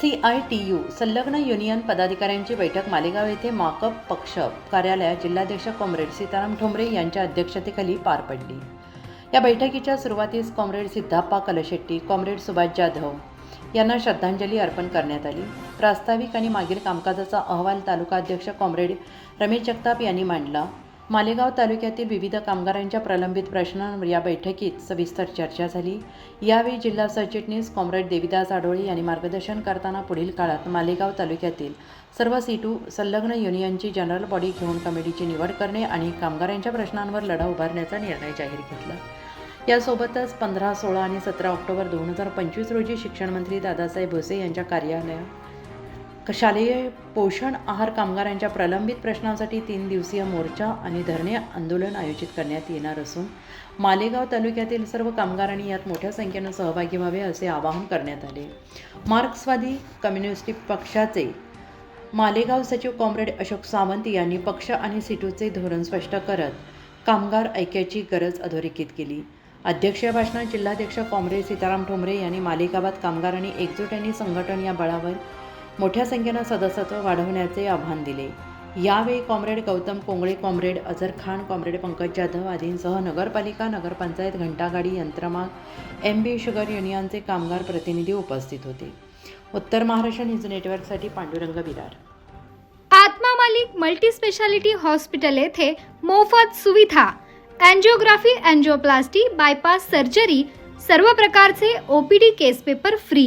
C I T U संलग्न union पदाधिकाऱ्यांची बैठक मालेगाव येथे माकप पक्ष कार्यालयात जिल्हाध्यक्ष कॉम्रेड सीताराम ठोंबरे यांच्या अध्यक्षतेखाली पार पडली. या बैठकीच्या सुरुवातीस कॉम्रेड सिद्धाप्पा कलशेट्टी कॉम्रेड सुभाष जाधव यांना श्रद्धांजली अर्पण करण्यात आली. प्रास्ताविक आणि मागील कामकाजाचा अहवाल तालुका अध्यक्ष कॉम्रेड रमेश जगताप यांनी मांडला. मालेगाव तालुक्यातील विविध कामगारांच्या प्रलंबित प्रश्नांवर या बैठकीत सविस्तर चर्चा झाली. यावेळी जिल्हा सरचिटणीस कॉम्रेड देविदास आडोळे यांनी मार्गदर्शन करताना पुढील काळात मालेगाव तालुक्यातील सर्व सीटू संलग्न युनियनची जनरल बॉडी घेऊन कमिटीची निवड करणे आणि कामगारांच्या प्रश्नांवर लढा उभारण्याचा निर्णय जाहीर घेतला. यासोबतच पंधरा सोळा आणि सतरा ऑक्टोबर दोन हजार पंचवीस रोजी शिक्षणमंत्री दादासाहेब भुसे यांच्या कार्यालयात शालेय पोषण आहार कामगारांच्या प्रलंबित प्रश्नांसाठी तीन दिवसीय मोर्चा आणि धरणे आंदोलन आयोजित करण्यात येणार असून मालेगाव तालुक्यातील सर्व कामगारांनी यात मोठ्या संख्येनं सहभागी व्हावे असे आवाहन करण्यात आले. मार्क्सवादी कम्युनिस्ट पक्षाचे मालेगाव सचिव कॉम्रेड अशोक सावंत यांनी पक्ष आणि सिटूचे धोरण स्पष्ट करत कामगार ऐक्याची गरज अधोरेखित केली. अध्यक्षीय भाषणात जिल्हाध्यक्ष कॉम्रेड सीताराम ठोंबरे यांनी मालेगावात कामगारांनी एकजूट आणि संघटन या बळावर मोठ्या संख्येनं सदस्यत्व वाढवण्याचे आव्हान दिले. यावेळी comrade Gautam Kongale comrade Azhar Khan comrade Pankaj Jadhav आदींसह नगरपालिका नगरपंचायत घंटागाडी यंत्रमाग एम बी शुगर युनियनचे कामगार प्रतिनिधी उपस्थित होते. उत्तर महाराष्ट्र न्यूज नेटवर्कसाठी Pandurang Virar. Atma Malik multi speciality hospital येथे मोफत सुविधा अँजिओग्राफी अँजिओप्लास्टी बायपास सर्जरी सर्व प्रकारचे O P D case paper free